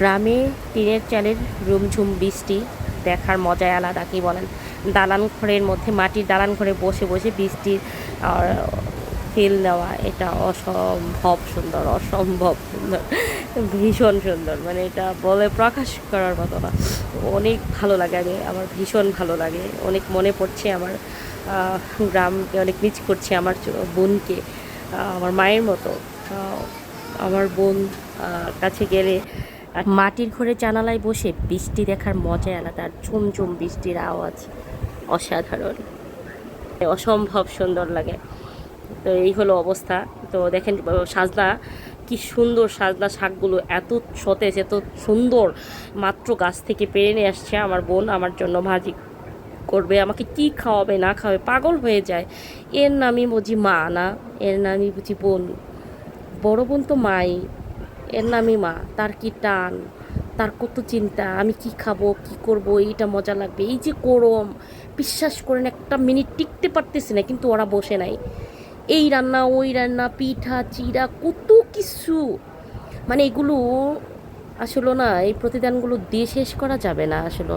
গ্রামে টিনের চালের রুমঝুম বৃষ্টি, দেখার মজাই আলাদা, কি বলেন? দালান ঘরের মধ্যে, মাটির দালান ঘরে বসে বসে বৃষ্টির ফিল দেওয়া, এটা অসম্ভব সুন্দর অসম্ভব সুন্দর, ভীষণ সুন্দর। মানে এটা বলে প্রকাশ করার মতো না। অনেক ভালো লাগে আমি, আমার ভীষণ ভালো লাগে। অনেক মনে পড়ছে আমার গ্রামকে, অনেক মিস করছে আমার বোনকে আমার মায়ের মতো। আমার বোন কাছে গেলে মাটির ঘরে জানালায় বসে বৃষ্টি দেখার মজাই আলাদা আর ঝুমঝুম বৃষ্টির আওয়াজ। অসাধারণ। অসম্ভব সুন্দর লাগে। তো এই হলো অবস্থা। তো দেখেন সাজনা কি সুন্দর সাজনা শাকগুলো। এত সতেজ, এত সুন্দর। মাত্র গাছ থেকে পেরে নিয়ে আসছে আমার বোন, আমার জন্য ভাজি করবে। আমাকে কি খাওয়াবে, না খাওয়াবে? পাগল হয়ে যায়। এর নামই বুঝি মা, না? এর নামই বুঝি বোন। বড় বোন তো মাই। এর নামই মা, তার কি টান, তার কত চিন্তা, আমি কি খাব, কি করব, এইটা মজা লাগবে, এই যে গরম, বিশ্বাস করেন একটা মিনিট টিকতে পারতেছি না, কিন্তু ওরা বসে নাই। এই রান্না, ওই রান্না, পিঠা, চিড়া, কত কিছু। মানে এগুলো আসলে না, এই প্রতিদানগুলো দিয়ে শেষ করা যাবে না আসলে।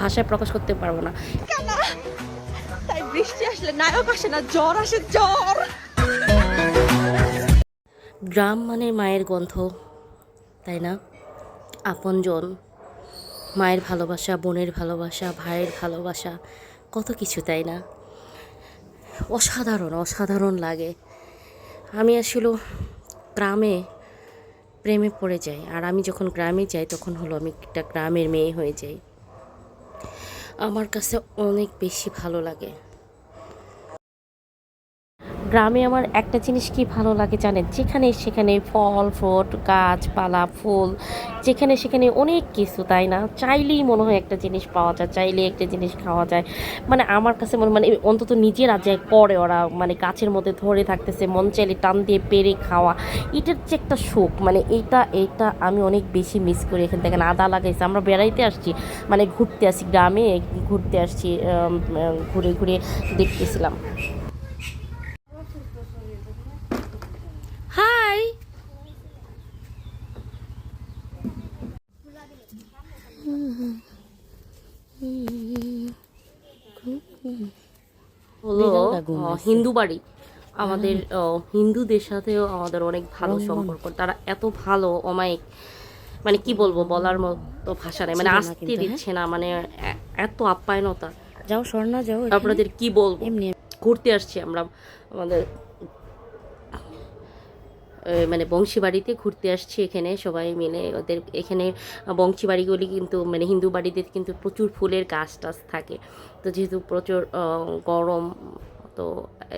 ভাষায় প্রকাশ করতে পারব না। বৃষ্টি আসলে নায়ক আসে না, জ্বর আসে, জ্বর। গ্রাম মানে মায়ের গন্ধ, তাই না? আপনজন, মায়ের ভালোবাসা, বোনের ভালোবাসা, ভাইয়ের ভালোবাসা, কত কিছু, তাই না? অসাধারণ অসাধারণ লাগে। আমি আসলে গ্রামে প্রেমে পড়ে যাই, আর আমি যখন গ্রামে যাই, তখন হলো আমি একটা গ্রামের মেয়ে হয়ে যাই। আমার কাছে অনেক বেশি ভালো লাগে। গ্রামে আমার একটা জিনিস কি ভালো লাগে জানেন? যেখানে সেখানে ফল, ফ্রুট, গাছপালা, ফুল, যেখানে সেখানে অনেক কিছু, তাই না? চাইলেই মনে হয় একটা জিনিস পাওয়া যায়, চাইলেই একটা জিনিস খাওয়া যায়। মানে আমার কাছে মনে মানে অন্তত নিজেরা যে করে ওরা মানে গাছের মধ্যে ধরে থাকতেছে, মন চাইলে টান দিয়ে পেরে খাওয়া। এটার যে একটা সুখ মানে এইটা এইটা আমি অনেক বেশি মিস করি এখান থেকে। আদা লাগাইছে, আমরা বেড়াইতে আসছি মানে ঘুরতে আসি গ্রামে ঘুরতে আসছি ঘুরে ঘুরে দেখতেছিলাম। আহ, হিন্দু বাড়ি। আমাদের হিন্দুদের সাথেও আমাদের অনেক ভালো সম্পর্ক। তারা এত ভালো অমায়িক। মানে কি বলব বলার মতো ভাষা নেই। মানে আসতে দিচ্ছে না মানে এত আপ্যায়নতা। যাও স্বর্ণা যাও আপনাদের কি বলব? এমনি ঘুরতে আসছি আমরা আমাদের মানে বংশী বাড়িতে ঘুরতে আসছি এখানে সবাই মিলে। ওদের এখানে বংশী বাড়িগুলি কিন্তু মানে হিন্দু বাড়িতে কিন্তু প্রচুর ফুলের গাছ টাছ থাকে। তো যেহেতু প্রচুর গরম তো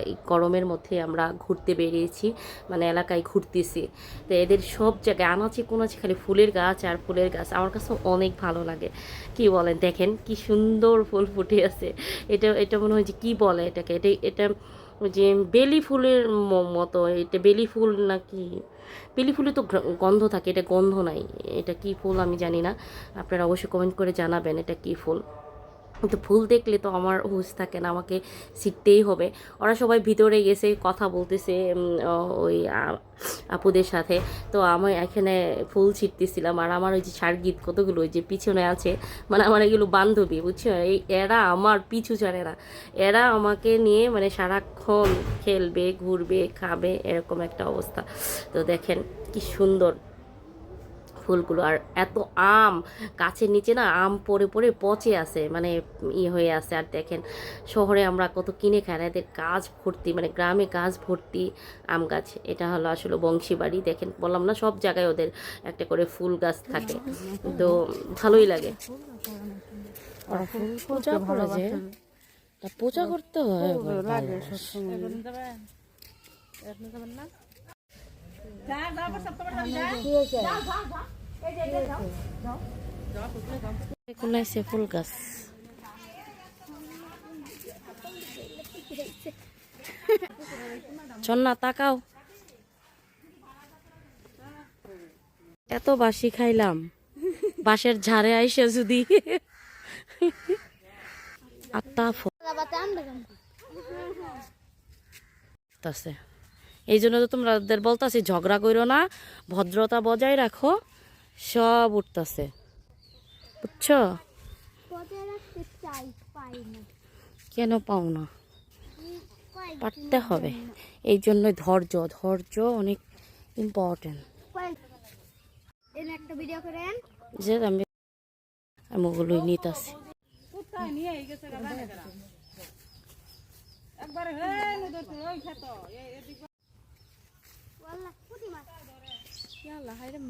এই গরমের মধ্যে আমরা ঘুরতে বেরিয়েছি মানে এলাকায় ঘুরতেছি। তো এদের সব জায়গায় আনাচে কোনাচে খালি ফুলের গাছ আর ফুলের গাছ। আমার কাছে অনেক ভালো লাগে। কি বলেন, দেখেন কি সুন্দর ফুল ফুটে আছে। এটা এটা মনে হয় যে কী বলে এটাকে? এটা এটা যে বেলি ফুলের মতো। এটা বেলি ফুল নাকি? বেলি ফুলে তো গন্ধ থাকে। এটা গন্ধ নাই। এটা কি ফুল আমি জানি না। আপনারা অবশ্যই কমেন্ট করে জানাবেন এটা কি ফুল। তো ফুল দেখলে তো আমার হুঁশ থাকে না, আমাকে শিখতেই হবে। ওরা সবাই ভিতরে গেছে, কথা বলতেছে ওই আপুদের সাথে। তো আমি এখানে ফুল ছিটতেছিলাম আর আমার ওই যে সার্গীত কতগুলো, ওই যে পিছনে আছে মানে আমার এগুলো বান্ধবী, বুঝছ? এই এরা আমার পিছু ছাড়ে না। এরা আমাকে নিয়ে মানে সারাক্ষণ খেলবে, ঘুরবে, খাবে, এরকম একটা অবস্থা। তো দেখেন কি সুন্দর। ফুলগুলো। আর এত আম গাছের নিচে না আম পড়ে পড়ে পচে আছে মানে ই হয়ে আছে। আর দেখেন শহরে আমরা কত কিনে খাই না এদের গাছ ভর্তি মানে গ্রামে গাছ ভর্তি আম গাছ। এটা হলো আসলে বংশীবাড়ি। দেখেন বললাম না সব জায়গায় ওদের একটা করে ফুল গাছ থাকে। তো ভালোই লাগে। পূজা করতে হয় কোনাইছে ফুল গাছ। তাকাও। এত বাসি খাইলাম। বাঁশের ঝাড়ে আইসে যদি। এই জন্য তো তোমাদের বলতাছি, ঝগড়া করো না, ভদ্রতা বজায় রাখো। সব উঠতেছে। বুঝছ? কেন পাও না? পারতে হবে। এই জন্য ধৈর্য ধৈর্য অনেক ইম্পর্টেন্ট যে আমি আমি ওগুলোই নিতেছি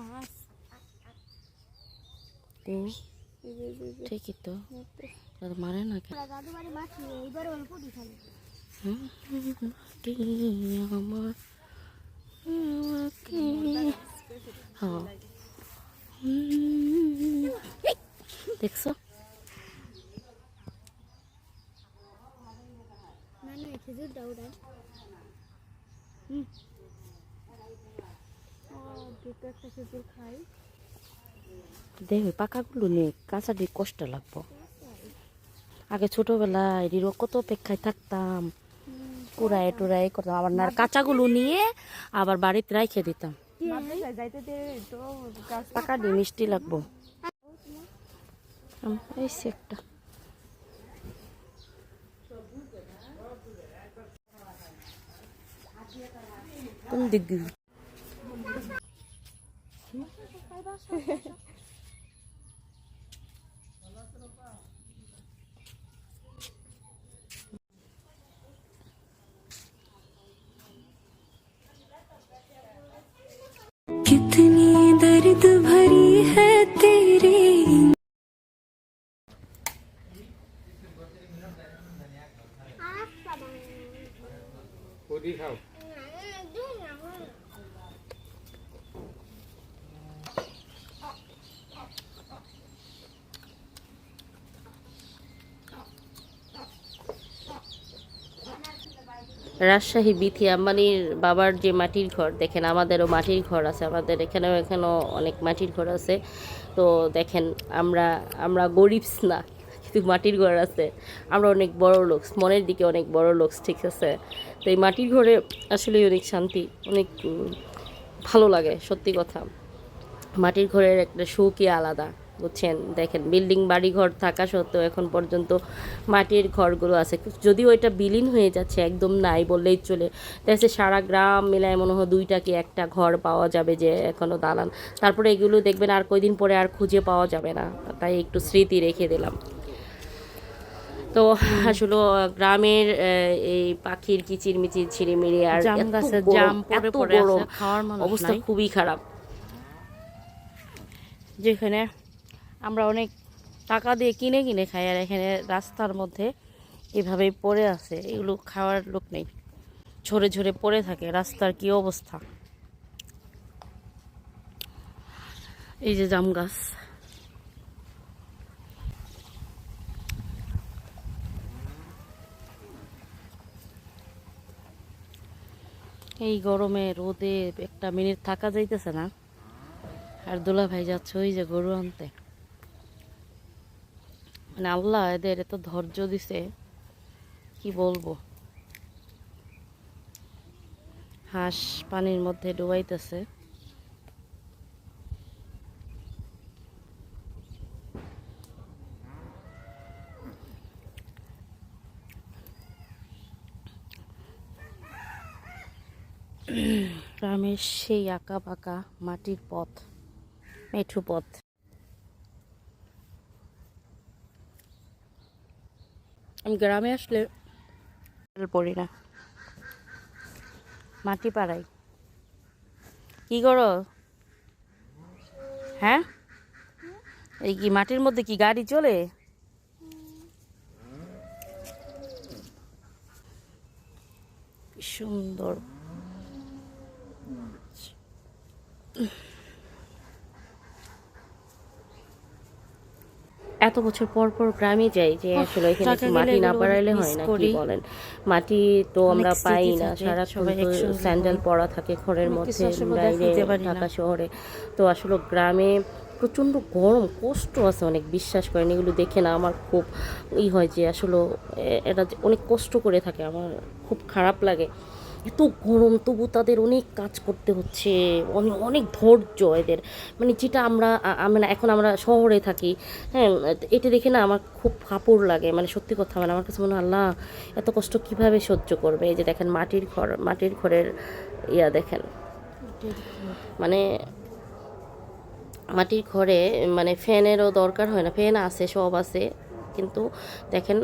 মাছ। ঠিকই তো মারে না হুম। দেখছ দাও ওরা দুটো একটা খেজুর খাই দেখবে পাকাগুলো নিয়ে কাঁচাটি কষ্ট লাগবো। আগে ছোটবেলায় এটিরও কত অপেক্ষায় থাকতাম, কুড়ায় টুরাই করতাম, আবার না কাঁচাগুলো নিয়ে আবার বাড়িতে রাইখে দিতাম। পাকা দিয়ে মিষ্টি লাগবো। এই একটা। কোন দিক भरी है রাজশাহী বিথি আম্বানির বাবার যে মাটির ঘর, দেখেন আমাদেরও মাটির ঘর আছে, আমাদের এখানেও এখানেও অনেক মাটির ঘর আছে। তো দেখেন, আমরা আমরা গরিবস না, কিন্তু মাটির ঘর আছে। আমরা অনেক বড় লোক, মনের দিকে অনেক বড় লোক, ঠিক আছে? তো এই মাটির ঘরে আসলে অনেক শান্তি, অনেক ভালো লাগে, সত্যি কথা। মাটির ঘরের একটা শৌকই আলাদা। বুঝছেন? দেখেন বিল্ডিং বাড়ি ঘর থাকা সত্ত্বেও এখন পর্যন্ত মাটির ঘরগুলো আছে। যদিও এটা বিলীন হয়ে যাচ্ছে একদম নাই বললেই চলে। দেখছে সারা গ্রাম মিলায় মনে হয় দুইটা কি একটা ঘর পাওয়া যাবে যে এখনও দালান। তারপরে এগুলো দেখবেন আর কয়দিন পরে আর খুঁজে পাওয়া যাবে না। তাই একটু স্মৃতি রেখে দিলাম। তো আসলে গ্রামের এই পাখির কিচিরমিচির ছিড়িমিড়ি আর এত গরম, অবস্থা খুবই খারাপ। যেখানে আমরা অনেক টাকা দিয়ে কিনে কিনে খাই আর এখানে রাস্তার মধ্যে এভাবেই পড়ে আছে। এগুলো খাওয়ার লোক নেই। ঝরে ঝরে পড়ে থাকে। রাস্তার কি অবস্থা? এই যে জাম গাছ। এই গরমে রোদে একটা মিনিট থাকা যাইতেছে না। আর দোলা ভাই যাচ্ছে ওই যে গরু আনতে। মানে আল্লাহ এদের এত ধৈর্য দিছে, কি বলব? হাঁস পানির মধ্যে ডুবাইতেছে। গ্রামের সেই আঁকা বাঁকা মাটির পথ, মেঠু পথ। আমি গ্রামে আসলে পড়ি না। মাটি পাড়াই কি করো? হ্যাঁ? এই কি মাটির মধ্যে কি গাড়ি চলে? সুন্দর। এত বছর পর পর গ্রামে যাই যে আসলে এখানে মাটি না পাড়াইলে miss হয় না কি বলেন? মাটি তো আমরা পাই না সবাই স্যান্ডেল পরা থাকে ঘরের মধ্যে। ঢাকা শহরে। তো আসলে গ্রামে প্রচণ্ড গরম কষ্ট আছে অনেক বিশ্বাস করেন এগুলো দেখে না আমার খুব ই হয় যে আসলে এটা অনেক কষ্ট করে থাকে আমার খুব খারাপ লাগে। এত গরম, তবু তাদের অনেক কাজ করতে হচ্ছে। অনেক ধৈর্য এদের। মানে যেটা আমরা মানে এখন আমরা শহরে থাকি হ্যাঁ এটা দেখে না আমার খুব কাপড় লাগে। মানে সত্যি কথা মানে আমার কাছে মনে হয়, আল্লাহ, এত কষ্ট কীভাবে সহ্য করবে? এই যে দেখেন মাটির ঘর, মাটির ঘরের ইয়া দেখেন। মানে মাটির ঘরে মানে ফ্যানেরও দরকার হয় না। ফ্যান আছে, সব আছে। কিন্তু দেখেন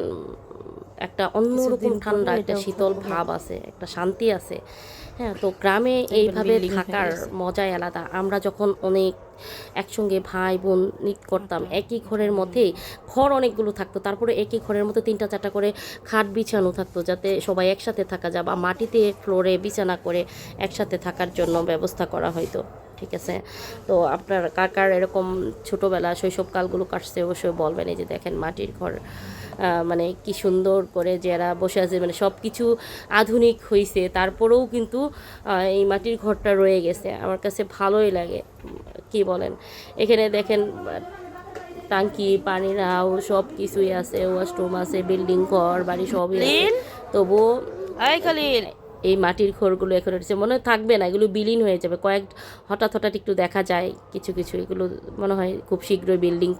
একটা অন্যরকম ঠান্ডা একটা শীতল ভাব আছে একটা শান্তি আছে। হ্যাঁ তো গ্রামে এইভাবে থাকার মজাই আলাদা। আমরা যখন অনেক একসঙ্গে ভাই বোন নিত করতাম একই ঘরের মধ্যেই ঘর অনেকগুলো থাকতো। তারপরে একই ঘরের মধ্যে তিনটা চারটা করে খাট বিছানো থাকতো যাতে সবাই একসাথে থাকা যায় বা মাটিতে ফ্লোরে বিছানা করে একসাথে থাকার জন্য ব্যবস্থা করা হয়তো ঠিক আছে? তো আপনার কাকার এরকম ছোটোবেলা শৈশবকালগুলো কাটছে অবশ্যই বলবেন এই যে দেখেন মাটির ঘর। মানে কি সুন্দর করে যারা বসে আছে মানে সব কিছু আধুনিক হয়েছে তারপরেও কিন্তু এই মাটির ঘরটা রয়ে গেছে। আমার কাছে ভালোই লাগে কি বলেন? এখানে দেখেন টাঙ্কি পানির হাউস সব কিছুই আছে ওয়াশরুম আছে বিল্ডিং ঘর বাড়ি সবই আছে। তবুও এই এই মাটির ঘরগুলো এখন হচ্ছে মনে হয় থাকবে না এগুলো বিলীন হয়ে যাবে। কয়েক হঠাৎ হঠাৎ একটু দেখা যায় কিছু কিছু এগুলো মনে হয় খুব শীঘ্রই বিল্ডিং